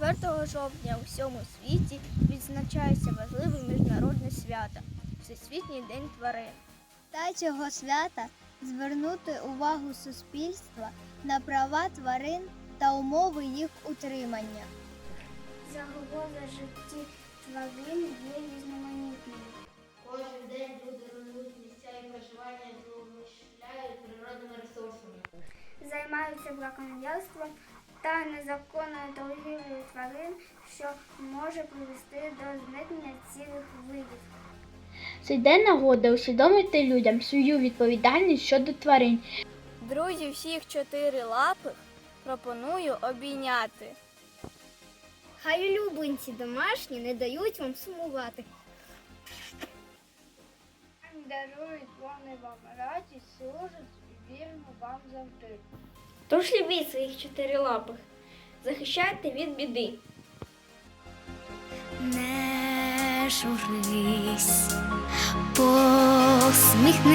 4 жовтня у всьому світі відзначається важливе міжнародне свято Всесвітній день тварин. Та цього свята звернути увагу суспільства на права тварин та умови їх утримання. Загрози житті тварин є різноманітними. Кожен день люди руйнують місця і проживання і зловмишляють природними ресурсами. Займаються браконьєрством та незаконною торгівлею тварин, що може привести до зникнення цілих видів. Це йде нагода усвідомити людям свою відповідальність щодо тварин. Друзі всіх чотири лапих пропоную обійняти. Хай улюбленці домашні не дають вам сумувати. Дарують вони вам радість, служать і вірно вам завжди. Тож любіть своїх чотирилапих, захищайте від біди. Не журись, посміхнись,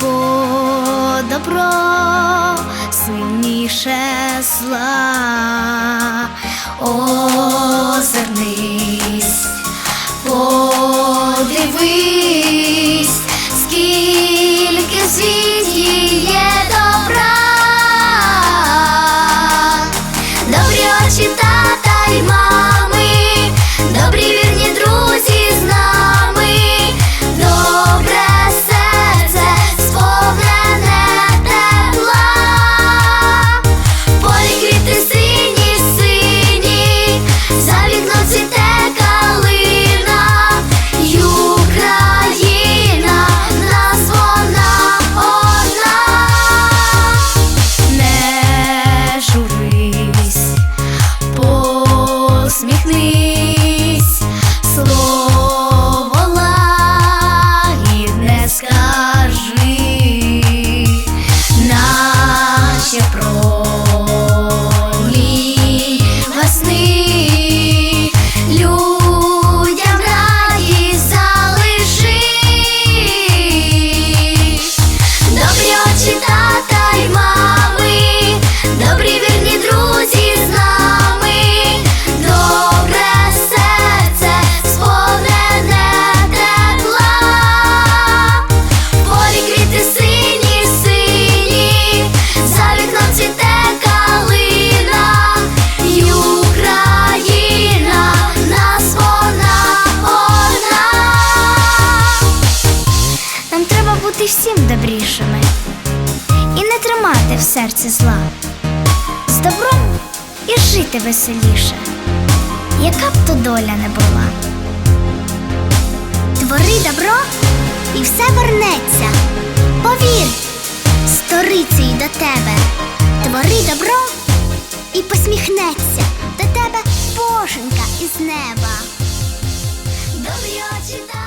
бо добро сильніше зла. Озирнись, した бути всім добрішими і не тримати в серці зла. З добром і жити веселіше, яка б то доля не була. Твори добро і все вернеться. Повір, сторицею до тебе. Твори добро і посміхнеться до тебе Боженька із неба. Добрі очі